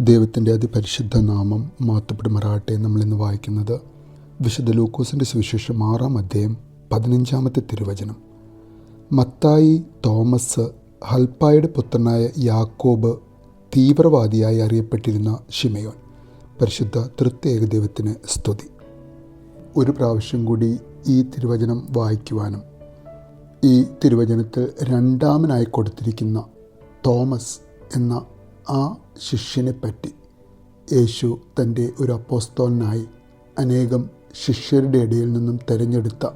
ദൈവത്തിന്റെ അതിപരിശുദ്ധ നാമം മാത്തപ്പെടുമറാട്ടെ നമ്മളിന്ന് വായിക്കുന്നത് വിശുദ്ധ ലൂക്കോസിന്റെ സുവിശേഷം ആറാം അധ്യായം പതിനഞ്ചാമത്തെ തിരുവചനം. മത്തായി തോമസ് ഹൽപ്പായുടെ പുത്രനായ യാക്കോബ് തീവ്രവാദിയായി അറിയപ്പെട്ടിരുന്ന ഷിമയോൻ പരിശുദ്ധ തൃത്യേക ദൈവത്തിന് സ്തുതി. ഒരു പ്രാവശ്യം കൂടി ഈ തിരുവചനം വായിക്കുവാനും ഈ തിരുവചനത്തിൽ രണ്ടാമനായി കൊടുത്തിരിക്കുന്ന തോമസ് എന്ന ആ ശിഷ്യനെ പറ്റി യേശു തന്റെ ഒരു അപ്പോസ്തോലിനായി അനേകം ശിഷ്യരുടെ ഇടയിൽ നിന്നും തിരഞ്ഞെടുത്ത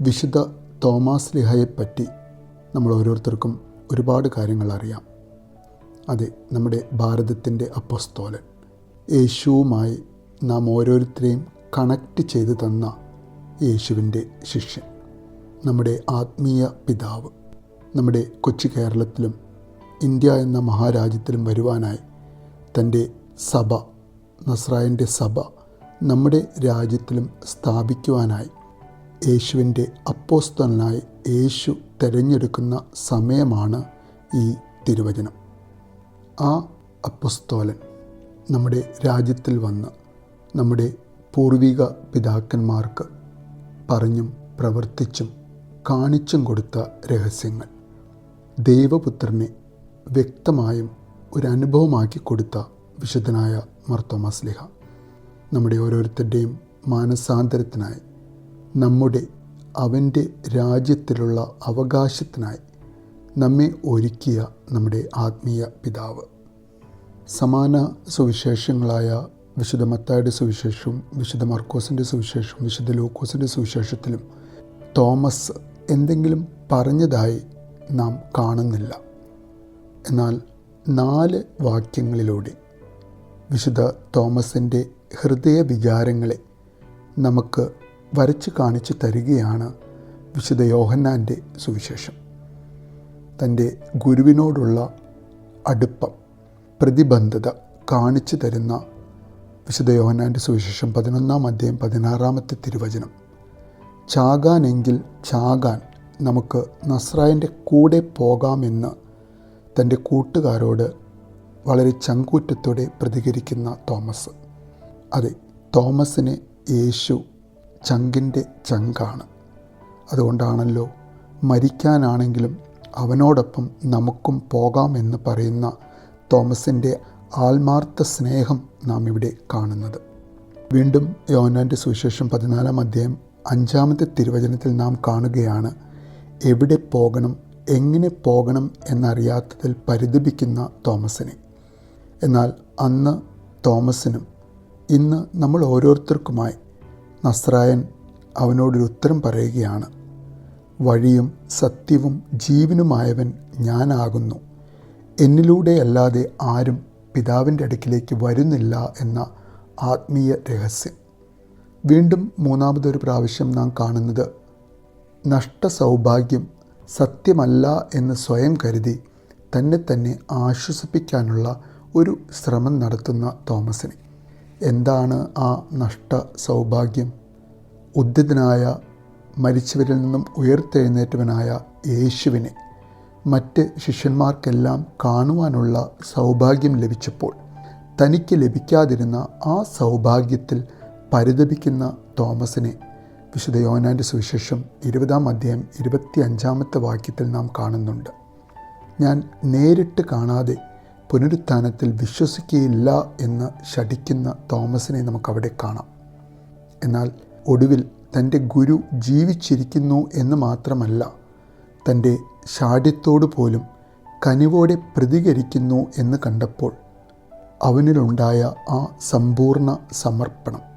വിശുദ്ധ തോമാസ് ലിഹയെപ്പറ്റി നമ്മൾ ഓരോരുത്തർക്കും ഒരുപാട് കാര്യങ്ങൾ അറിയാം. അതെ നമ്മുടെ ഭാരതത്തിന്റെ അപ്പോസ്തോലൻ. യേശുവുമായി നാം ഓരോരുത്തരെയും കണക്റ്റ് ചെയ്തു തന്ന യേശുവിന്റെ ശിഷ്യൻ. നമ്മുടെ ആത്മീയ പിതാവ്. നമ്മുടെ കൊച്ചു കേരളത്തിലും ഇന്ത്യ എന്ന മഹാരാജ്യത്തിലും വരുവാനായി തന്റെ സഭ നസ്രായന്റെ സഭ നമ്മുടെ രാജ്യത്തിലും സ്ഥാപിക്കുവാനായി യേശുവിന്റെ അപ്പോസ്തനായി യേശു തിരഞ്ഞെടുക്കുന്ന സമയമാണ് ഈ തിരുവചനം. ആ അപ്പസ്തോലൻ നമ്മുടെ രാജ്യത്തിൽ വന്ന് നമ്മുടെ പൂർവിക പിതാക്കന്മാർക്ക് പറഞ്ഞും പ്രവർത്തിച്ചും കാണിച്ചും കൊടുത്ത രഹസ്യങ്ങൾ. ദൈവപുത്രനെ വ്യക്തമായും ഒരു അനുഭവമാക്കി കൊടുത്ത വിശുദ്ധനായ മർത്തോമാസ്ലിഹ നമ്മുടെ ഓരോരുത്തരുടെയും മാനസാന്തരത്തിനായി നമ്മുടെ അവന്റെ രാജ്യത്തിലുള്ള അവകാശത്തിനായി നമ്മെ ഒരുക്കിയ നമ്മുടെ ആത്മീയ പിതാവ്. സമാന സുവിശേഷങ്ങളായ വിശുദ്ധ മത്തായുടെ സുവിശേഷവും വിശുദ്ധ മർക്കോസിന്റെ സുവിശേഷവും വിശുദ്ധ ലൂക്കോസിന്റെ സുവിശേഷത്തിലും തോമസ് എന്തെങ്കിലും പറഞ്ഞതായി നാം കാണുന്നില്ല. എന്നാൽ നാല് വാക്യങ്ങളിലൂടെ വിശുദ്ധ തോമസിന്റെ ഹൃദയ വിചാരങ്ങളെ നമുക്ക് വരച്ച് കാണിച്ചു തരികയാണ് വിശുദ്ധ യോഹന്നാന്റെ സുവിശേഷം. തന്റെ ഗുരുവിനോടുള്ള അടുപ്പം പ്രതിബന്ധത കാണിച്ചു തരുന്ന വിശുദ്ധ യോഹന്നാന്റെ സുവിശേഷം പതിനൊന്നാം അധ്യായം പതിനാറാമത്തെ തിരുവചനം. ചാകാനെങ്കിൽ ചാകാൻ നമുക്ക് നസ്രായന്റെ കൂടെ പോകാമെന്ന് തന്റെ കൂട്ടുകാരോട് വളരെ ചങ്കൂറ്റത്തോടെ പ്രതികരിക്കുന്ന തോമസ്. അതെ തോമസിന് യേശു ചങ്കിന്റെ ചങ്കാണ്. അതുകൊണ്ടാണല്ലോ മരിക്കാനാണെങ്കിലും അവനോടൊപ്പം നമുക്കും പോകാമെന്ന് പറയുന്ന തോമസിന്റെ ആത്മാർത്ഥ സ്നേഹം നാം ഇവിടെ കാണുന്നത്. വീണ്ടും യോനാന്റെ സുവിശേഷം പതിനാലാം അധ്യായം അഞ്ചാമത്തെ തിരുവചനത്തിൽ നാം കാണുകയാണ് എവിടെ പോകണം എങ്ങനെ പോകണം എന്നറിയാത്തതിൽ പരിതപിക്കുന്ന തോമസിനെ. എന്നാൽ അന്ന് തോമസിനും ഇന്ന് നമ്മൾ ഓരോരുത്തർക്കുമായി നസ്രായൻ അവനോടൊരു ഉത്തരം പറയുകയാണ്. വഴിയും സത്യവും ജീവനുമായവൻ ഞാനാകുന്നു. എന്നിലൂടെയല്ലാതെ ആരും പിതാവിന്റെ അടുക്കിലേക്ക് വരുന്നില്ല എന്ന ആത്മീയ രഹസ്യം. വീണ്ടും മൂന്നാമതൊരു പ്രാവശ്യം നാം കാണുന്നത് നഷ്ട സൗഭാഗ്യം സത്യമല്ല എന്ന് സ്വയം കരുതി തന്നെ തന്നെ ആശ്വസിപ്പിക്കാനുള്ള ഒരു ശ്രമം നടത്തുന്ന തോമസിന്. എന്താണ് ആ നഷ്ട സൗഭാഗ്യം? ഉദ്യതനായ മരിച്ചവരിൽ നിന്നും ഉയർത്തെഴുന്നേറ്റവനായ യേശുവിനെ മറ്റ് ശിഷ്യന്മാർക്കെല്ലാം കാണുവാനുള്ള സൗഭാഗ്യം ലഭിച്ചപ്പോൾ തനിക്ക് ലഭിക്കാതിരുന്ന ആ സൗഭാഗ്യത്തിൽ പരിതപിക്കുന്ന തോമസിനെ വിശുദ്ധ യോനാന്റെ സുവിശേഷം ഇരുപതാം അധ്യായം ഇരുപത്തി അഞ്ചാമത്തെ വാക്യത്തിൽ നാം കാണുന്നുണ്ട്. ഞാൻ നേരിട്ട് കാണാതെ പുനരുത്ഥാനത്തിൽ വിശ്വസിക്കുകയില്ല എന്ന് ശഠിക്കുന്ന തോമസിനെ നമുക്കവിടെ കാണാം. എന്നാൽ ഒടുവിൽ തന്റെ ഗുരു ജീവിച്ചിരിക്കുന്നു എന്ന് മാത്രമല്ല തന്റെ ഷാഠ്യത്തോടു പോലും കനിവോടെ പ്രതികരിക്കുന്നു എന്ന് കണ്ടപ്പോൾ അവനിലുണ്ടായ ആ സമ്പൂർണ സമർപ്പണം.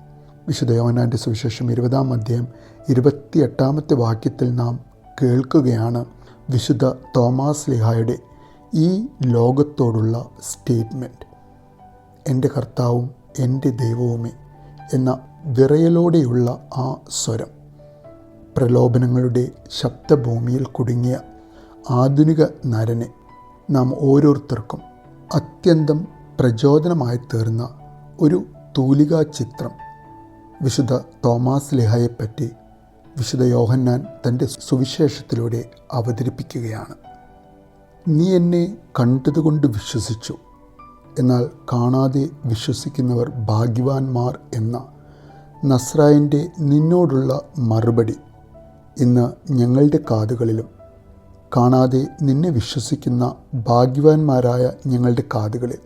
വിശുദ്ധ യോനാന്റെ സുവിശേഷം ഇരുപതാം അധ്യായം ഇരുപത്തിയെട്ടാമത്തെ വാക്യത്തിൽ നാം കേൾക്കുകയാണ് വിശുദ്ധ തോമാസ് ലിഹായുടെ ഈ ലോകത്തോടുള്ള സ്റ്റേറ്റ്മെന്റ് എന്റെ കർത്താവും എന്റെ ദൈവവുമേ എന്ന വിറയലോടെയുള്ള ആ സ്വരം പ്രലോഭനങ്ങളുടെ ശബ്ദഭൂമിയിൽ കുടുങ്ങിയ ആധുനിക നരനെ നാം ഓരോരുത്തർക്കും അത്യന്തം പ്രചോദനമായി തീർന്ന ഒരു തൂലികാ ചിത്രം വിശുദ്ധ തോമാസ് ലിഹയെപ്പറ്റി വിശുദ്ധ യോഹന്നാൻ തന്റെ സുവിശേഷത്തിലൂടെ അവതരിപ്പിക്കുകയാണ്. നീ എന്നെ കണ്ടതുകൊണ്ട് വിശ്വസിച്ചു. എന്നാൽ കാണാതെ വിശ്വസിക്കുന്നവർ ഭാഗ്യവാന്മാർ എന്ന നസ്രായന്റെ നിന്നോടുള്ള മറുപടി ഇന്ന് ഞങ്ങളുടെ കാതുകളിലും. കാണാതെ നിന്നെ വിശ്വസിക്കുന്ന ഭാഗ്യവാന്മാരായ ഞങ്ങളുടെ കാതുകളിൽ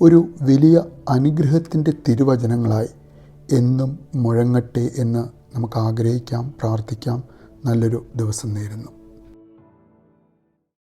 ഒരു വലിയ അനുഗ്രഹത്തിന്റെ തിരുവചനങ്ങളായി എന്നും മുഴങ്ങട്ടെ എന്ന് നമുക്ക് ആഗ്രഹിക്കാം പ്രാർത്ഥിക്കാം. നല്ലൊരു ദിവസം നേരുന്നു.